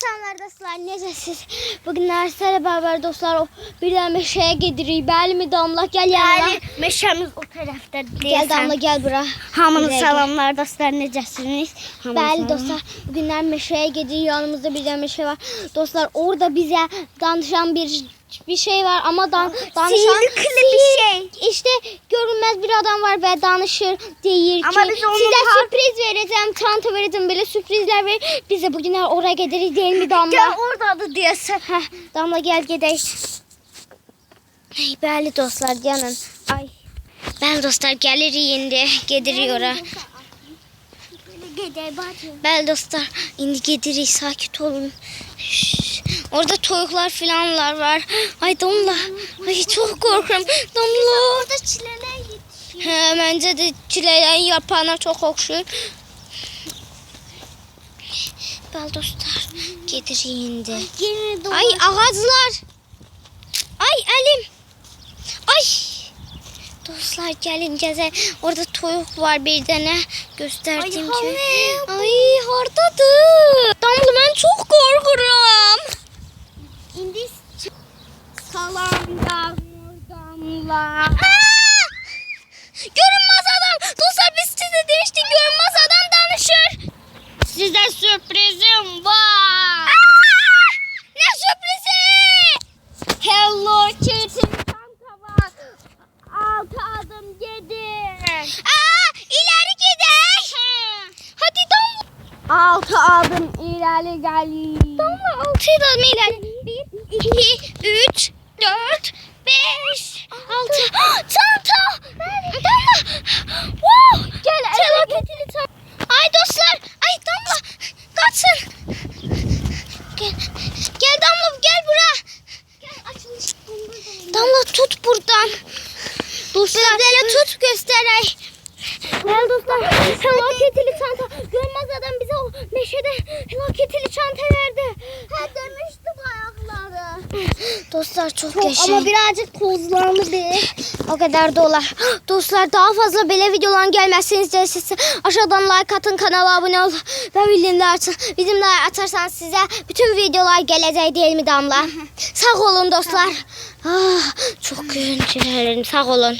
Salamlar dostlar, necəsiz? Bugün derslerle beraber dostlar o birden meşeye gidirik. Bəli mi Damla gel yanına. Yani meşemiz o tarafta Gel Damla gel bura. Gel. salamlar dostlar necəsiniz? Bəli dostlar, bugünler meşeye gidirik. Yanımızda bir tane meşe var. Dostlar orada bize danışan bir bir şey var ama dan, danışan Sihirli bir şey. İşte görünmez bir adam var ve danışır deyir Ama ki biz size sürpriz vereceğim, çanta vereceğim böyle sürprizler ver. Biz de bugünler oraya gideriz değil mi Damla? Gel orada da diyorsun. Heh, Damla gel gidelim. Ay, bəli dostlar gelin. Ay. Bəli dostlar gəlir indi gedirik ora. Bəli dostlar indi gedirik sakit olun. Şşş, Orada toyuqlar filanlar var. Ay Damla. Ay çok korkuyorum. Damla. Orada çileler yetişiyor. Hə, məncə də çiləklərin yarpağına çox oxşuyur. Bəli dostlar, gedirik indi. Ay ağaclar. Ay əlim. Ay. Dostlar gəlin gəzə. Orada toyuq var bir dənə. Göstərdim Ay, ki. Ay hardadır? Damla mən çox qorxuram. İndi Salam damla damla. Görünmez adam. Dostlar biz size demiştik görünmez adam danışır. Size sürprizim var. Ne sürprizi? Hello Kitty çanta var. Altı adım gidin. Aa, ileri gidelim. Hadi damla. Altı adım ileri gelin. Damla altı adım ileri. Bir, iki, üç, dört, beş, altı. Çanta. Damla. Wow. Gel Hello Kitty'li çanta. Ay dostlar. Ay Damla. Kaçın. Gel. Gel Damla gel bura. Gel açılış. Damla tut buradan. Dostlar. Böyle tut gösterey. Gel dostlar. Hello Kitty'li çanta. Görmez adam bize o meşede Hello Kitty'li çanta Dostlar çok, Çok, yaşayın. ama birazcık tozlandı bir. O kadar dolar. Dostlar daha fazla böyle videoların gelmezseniz de siz aşağıdan like atın kanala abone ol ve bildirimleri açın. Bizimle atarsanız size bütün videolar gelecek değil mi Damla? Sağ olun dostlar. Ah, çok görüntülerim sağ olun.